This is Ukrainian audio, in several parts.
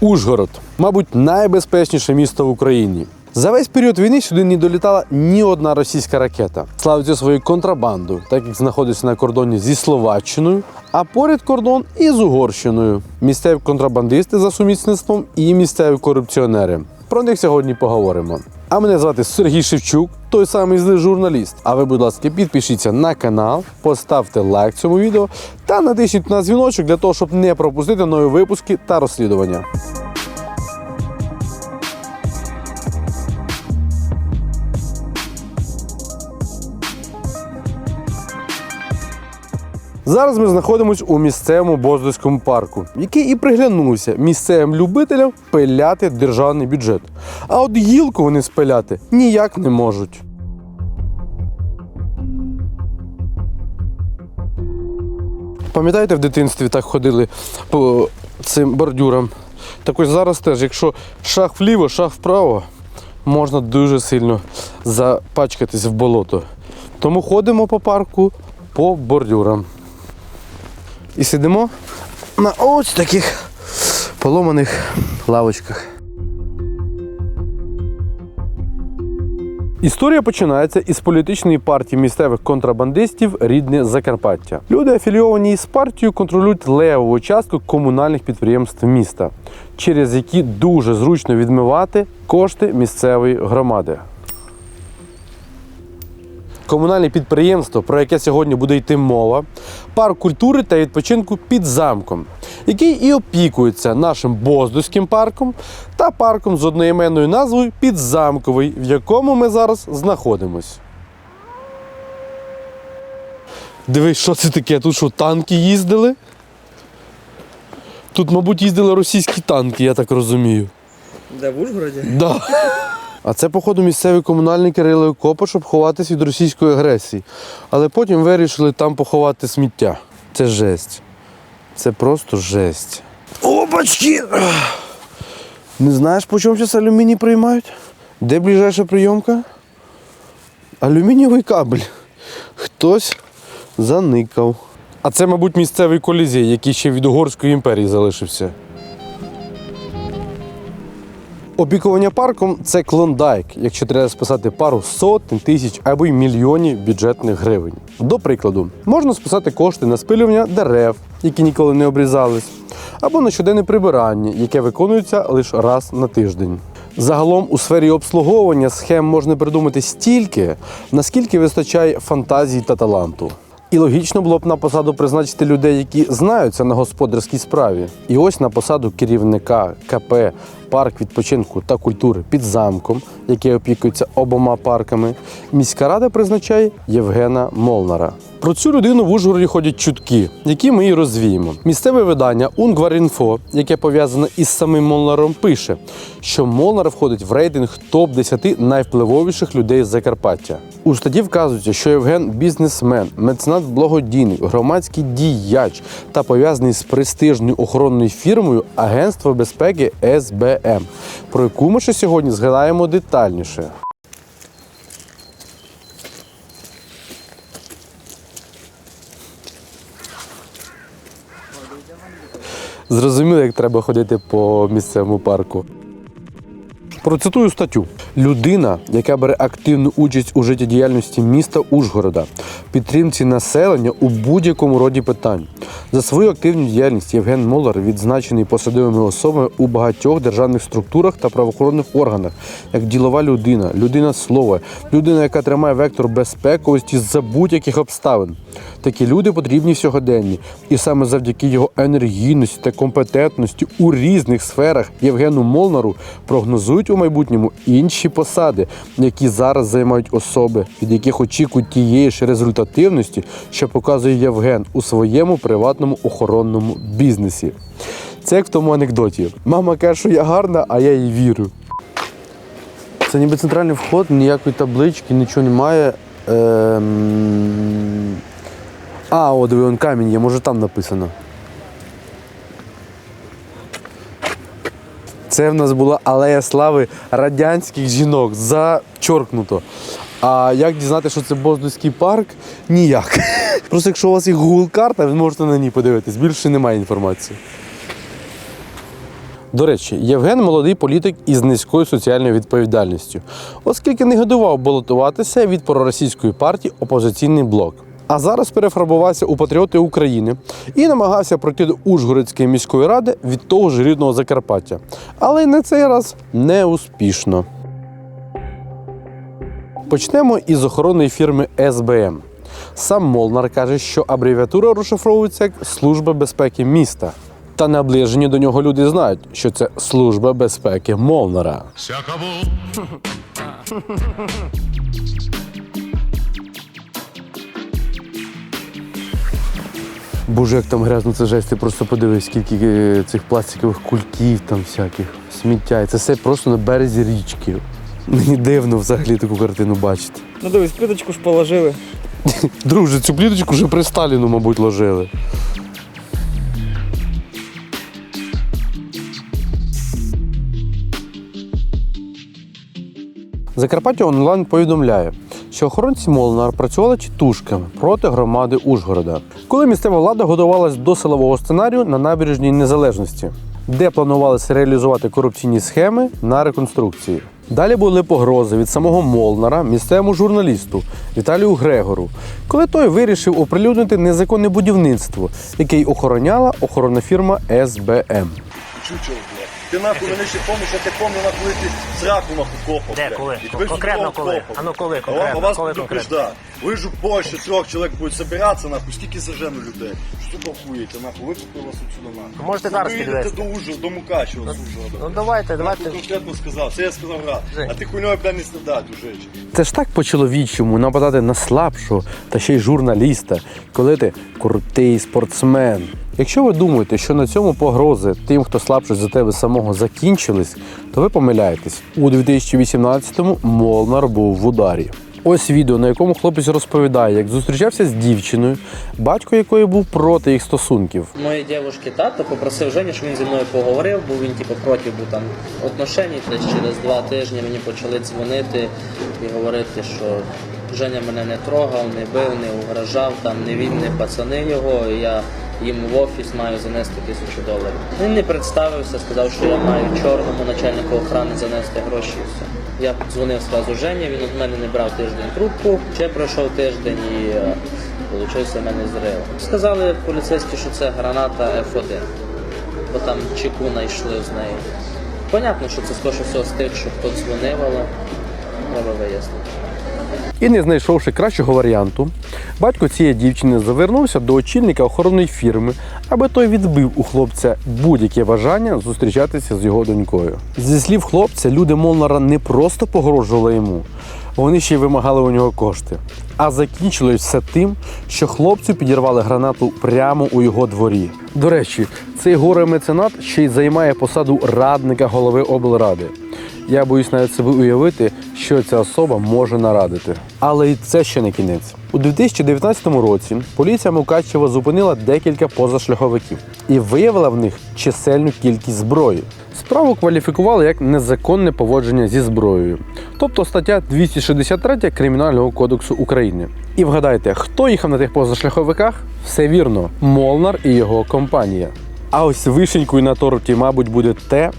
Ужгород, мабуть, найбезпечніше місто в Україні. За весь період війни сюди не долітала ні одна російська ракета. Славиться своєю контрабандою, так як знаходиться на кордоні зі Словаччиною, а поряд кордон із Угорщиною. Місцеві контрабандисти за сумісництвом і місцеві корупціонери. Про них сьогодні поговоримо. А мене звати Сергій Шевчук, той самий злий журналіст. А ви, будь ласка, підпишіться на канал, поставте лайк цьому відео та натисніть на дзвіночок для того, щоб не пропустити нові випуски та розслідування. Зараз ми знаходимося у місцевому Боздойському парку, який і приглянувся місцевим любителям пиляти державний бюджет. А от гілку вони спиляти ніяк не можуть. Пам'ятаєте, в дитинстві так ходили по цим бордюрам? Так ось зараз теж, якщо шаг вліво, шаг вправо, можна дуже сильно запачкатись в болото. Тому ходимо по парку по бордюрам. І сидимо на ось таких поломаних лавочках. Історія починається із політичної партії місцевих контрабандистів рідне Закарпаття. Люди, афілійовані із партією, контролюють левову частку комунальних підприємств міста, через які дуже зручно відмивати кошти місцевої громади. Комунальне підприємство, про яке сьогодні буде йти мова, парк культури та відпочинку під замком, який і опікується нашим Боздуським парком та парком з одноіменною назвою Підзамковий, в якому ми зараз знаходимось. Дивись, що це таке? Тут що танки їздили? Тут, мабуть, їздили російські танки, я так розумію. Де в Ужгороді? Да. А це, походу, місцеві комунальники рили окопи, щоб ховатись від російської агресії. Але потім вирішили там поховати сміття. Це жесть. Це просто жесть. Опачки! Не знаєш, по чому зараз алюміній приймають? Де ближайша прийомка? Алюмінієвий кабель. Хтось заникав. А це, мабуть, місцевий колізій, який ще від Угорської імперії залишився. Опікування парком це клондайк, якщо треба списати пару сотень тисяч або й мільйонів бюджетних гривень. До прикладу, можна списати кошти на спилювання дерев, які ніколи не обрізались, або на щоденне прибирання, яке виконується лише раз на тиждень. Загалом у сфері обслуговування схем можна придумати стільки, наскільки вистачає фантазії та таланту. І логічно було б на посаду призначити людей, які знаються на господарській справі. І ось на посаду керівника КП парк відпочинку та культури під замком, який опікується обома парками, міська рада призначає Євгена Молнара. Про цю людину в Ужгороді ходять чутки, які ми і розвіємо. Місцеве видання Унгварінфо, яке пов'язане із самим Молнаром, пише, що Молнар входить в рейтинг топ 10 найвпливовіших людей з Закарпаття. У статті вказується, що Євген бізнесмен, меценат благодійник, громадський діяч та пов'язаний з престижною охоронною фірмою Агентство безпеки СБМ, про яку ми ще сьогодні згадаємо детальніше. Зрозуміло, як треба ходити по місцевому парку. Процитую статтю: людина, яка бере активну участь у життєдіяльності міста Ужгорода, підтримці населення у будь-якому роді питань. За свою активну діяльність Євген Молар відзначений посадовими особами у багатьох державних структурах та правоохоронних органах, як ділова людина, людина слова, людина, яка тримає вектор безпековості за будь-яких обставин. Такі люди потрібні сьогоденні, і саме завдяки його енергійності та компетентності у різних сферах Євгену Молнару прогнозують у майбутньому інші посади, які зараз займають особи, від яких очікують тієї ж результативності, що показує Євген у своєму приватному охоронному бізнесі. Це як в тому анекдоті. Мама каже, що я гарна, а я їй вірю. Це ніби центральний вход, ніякої таблички, нічого немає. Ем... А, о, диви, он камінь є, може там написано. Це в нас була алея слави радянських жінок. Зачоркнуто. А як дізнати, що це Боздуський парк? Ніяк. Просто якщо у вас є Google карта, ви можете на ній подивитись. Більше немає інформації. До речі, Євген молодий політик із низькою соціальною відповідальністю, оскільки не годував балотуватися від проросійської партії опозиційний блок. А зараз перефарбувався у патріоти України і намагався пройти до Ужгородської міської ради від того ж рідного Закарпаття. Але на цей раз не успішно. Почнемо із охоронної фірми СБМ. Сам Молнар каже, що абревіатура розшифровується як Служба безпеки міста. Та наближені до нього люди знають, що це Служба безпеки Молнара. Боже, як там грязно це жесть, ти просто подивись, скільки е, цих пластикових кульків там всяких, сміття. І це все просто на березі річки. Мені дивно взагалі таку картину бачити. Ну дивись, плиточку ж положили. Друже, цю пліточку вже при Сталіну, мабуть, ложили. Закарпаття онлайн повідомляє, що охоронці Молнар працювали тітушками проти громади Ужгорода, коли місцева влада готувалась до силового сценарію на набережній незалежності, де планувалися реалізувати корупційні схеми на реконструкції. Далі були погрози від самого Молнара місцевому журналісту Віталію Грегору, коли той вирішив оприлюднити незаконне будівництво, яке й охороняла охоронна фірма СБМ. Ти нахуй мене ще помниш, я тебе помню нахуй ти сраку нахуй копав. Де, блядь. коли? І тебе Конкретно коли? копав. А ну коли, А конкретно, вас коли предупреждаю. Ви ж у Польщі трьох чоловік будуть збиратися, нахуй, стільки зажену людей. Що ви хуєте, нахуй, викупи вас отсюда нахуй. Можете зараз Ви їдете до Ужгорода, до Мукачева з Ужгорода. Ну давайте, Я давайте. конкретно сказав, це я сказав раз. Жень. А ти хуйньою бля не страдать уже. Це ж так по-чоловічому нападати на слабшого та ще й журналіста, коли ти крутий спортсмен. Якщо ви думаєте, що на цьому погрози тим, хто слабший за тебе самого закінчились, то ви помиляєтесь. У 2018-му Молнар був в ударі. Ось відео, на якому хлопець розповідає, як зустрічався з дівчиною, батько якої був проти їх стосунків. Моєї дівчинки тато попросив Жені, щоб він зі мною поговорив, бо він типу, проти був там отношень. Десь через два тижні мені почали дзвонити і говорити, що Женя мене не трогав, не бив, не угрожав, там не він, не пацани його. І я їм в офіс маю занести тисячу доларів. Він не представився, сказав, що я маю чорному начальнику охорони занести гроші і все. Я дзвонив одразу Жені, він від мене не брав тиждень трубку. Ще пройшов тиждень і е, мене зрив. Сказали поліцейські, що це граната F1, бо там чеку знайшли з неї. Понятно, що це скоріше всього з тих, що хто дзвонив, але треба вияснити. І не знайшовши кращого варіанту, батько цієї дівчини завернувся до очільника охоронної фірми, аби той відбив у хлопця будь-яке бажання зустрічатися з його донькою. Зі слів хлопця, люди Молнара не просто погрожували йому, вони ще й вимагали у нього кошти. А закінчилось все тим, що хлопцю підірвали гранату прямо у його дворі. До речі, цей горе меценат ще й займає посаду радника голови облради. Я боюсь навіть собі уявити, що ця особа може нарадити. Але і це ще не кінець. У 2019 році поліція Мукачева зупинила декілька позашляховиків і виявила в них чисельну кількість зброї. Справу кваліфікували як незаконне поводження зі зброєю, тобто стаття 263 Кримінального кодексу України. І вгадайте, хто їхав на тих позашляховиках? Все вірно, Молнар і його компанія. А ось вишенькою на торті, мабуть, буде те,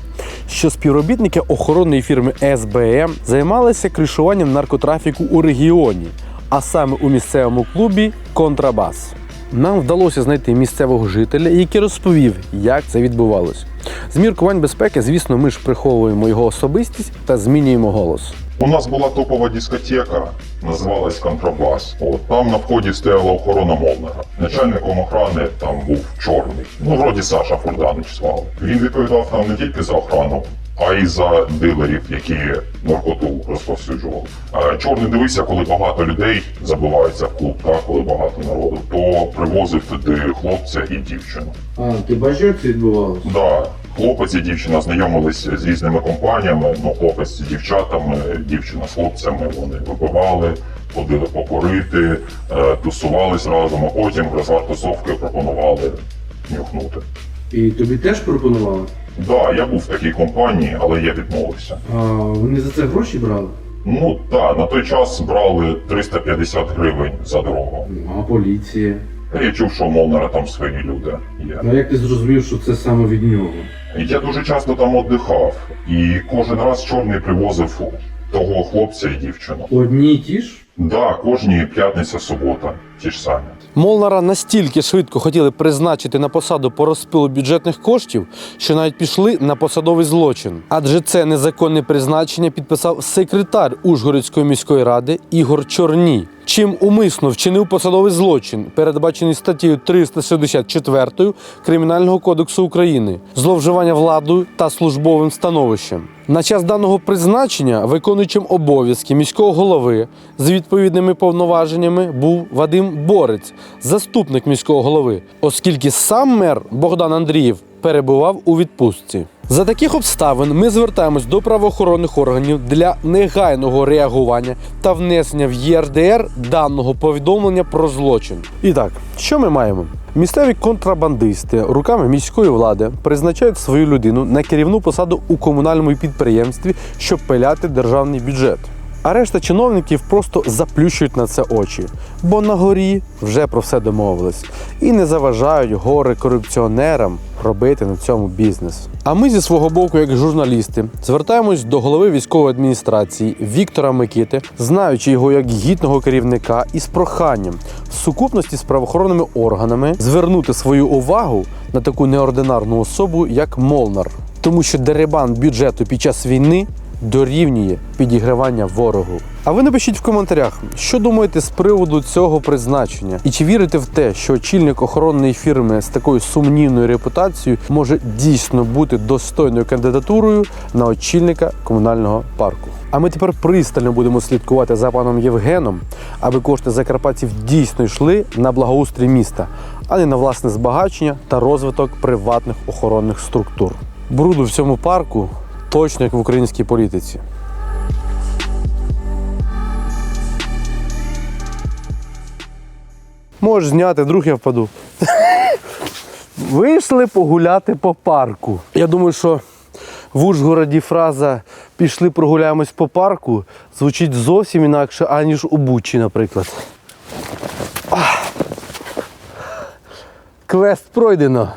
що співробітники охоронної фірми СБМ займалися кришуванням наркотрафіку у регіоні, а саме у місцевому клубі Контрабас. Нам вдалося знайти місцевого жителя, який розповів, як це відбувалось. З міркувань безпеки, звісно, ми ж приховуємо його особистість та змінюємо голос. У нас була топова дискотека, називалась Контрабас. От там на вході стояла охорона Молнера. Начальником охорони там був чорний. Ну, вроді Саша Фурданич звали. Він відповідав там не тільки за охорону, а й за дилерів, які наркоту розповсюджували. Чорний дивився, коли багато людей забиваються в клуб, так, коли багато народу, то привозив туди хлопця і дівчину. А, ти бачиш, як це відбувалося? Да, хлопець і дівчина знайомилися з різними компаніями. Ну, хлопець з дівчатами, дівчина з хлопцями. Вони випивали, ходили покурити, е, тусувались разом, а потім розвар тусовки пропонували нюхнути. І тобі теж пропонували? Да, я був в такій компанії, але я відмовився. А вони за це гроші брали? Ну так, на той час брали 350 гривень за дорогу. Ну, А поліція. Я чув, що Молнера там свої люди є. Ну як ти зрозумів, що це саме від нього? Я дуже часто там віддихав, і кожен раз чорний привозив того хлопця і дівчину. Одні й ті ж? Да, кожні п'ятниця, субота, ті ж самі. Молнара настільки швидко хотіли призначити на посаду по розпилу бюджетних коштів, що навіть пішли на посадовий злочин. Адже це незаконне призначення підписав секретар Ужгородської міської ради Ігор Чорній. Чим умисно вчинив посадовий злочин, передбачений статтею 364 Кримінального кодексу України, зловживання владою та службовим становищем. На час даного призначення виконуючим обов'язки міського голови з відповідними повноваженнями був Вадим Борець, заступник міського голови, оскільки сам мер Богдан Андрієв перебував у відпустці. За таких обставин ми звертаємось до правоохоронних органів для негайного реагування та внесення в ЄРДР даного повідомлення про злочин. І так, що ми маємо? Місцеві контрабандисти руками міської влади призначають свою людину на керівну посаду у комунальному підприємстві, щоб пиляти державний бюджет. А решта чиновників просто заплющують на це очі, бо на горі вже про все домовились. І не заважають горе корупціонерам робити на цьому бізнес. А ми зі свого боку, як журналісти, звертаємось до голови військової адміністрації Віктора Микити, знаючи його як гідного керівника, із проханням в сукупності з правоохоронними органами звернути свою увагу на таку неординарну особу, як Молнар, тому що дерибан бюджету під час війни дорівнює підігравання ворогу. А ви напишіть в коментарях, що думаєте з приводу цього призначення, і чи вірите в те, що очільник охоронної фірми з такою сумнівною репутацією може дійсно бути достойною кандидатурою на очільника комунального парку? А ми тепер пристально будемо слідкувати за паном Євгеном, аби кошти закарпатців дійсно йшли на благоустрій міста, а не на власне збагачення та розвиток приватних охоронних структур. Бруду в цьому парку точно як в українській політиці. Можеш зняти, вдруг я впаду. Вийшли погуляти по парку. Я думаю, що в Ужгороді фраза пішли прогуляємось по парку звучить зовсім інакше, аніж у Бучі, наприклад. Квест пройдено.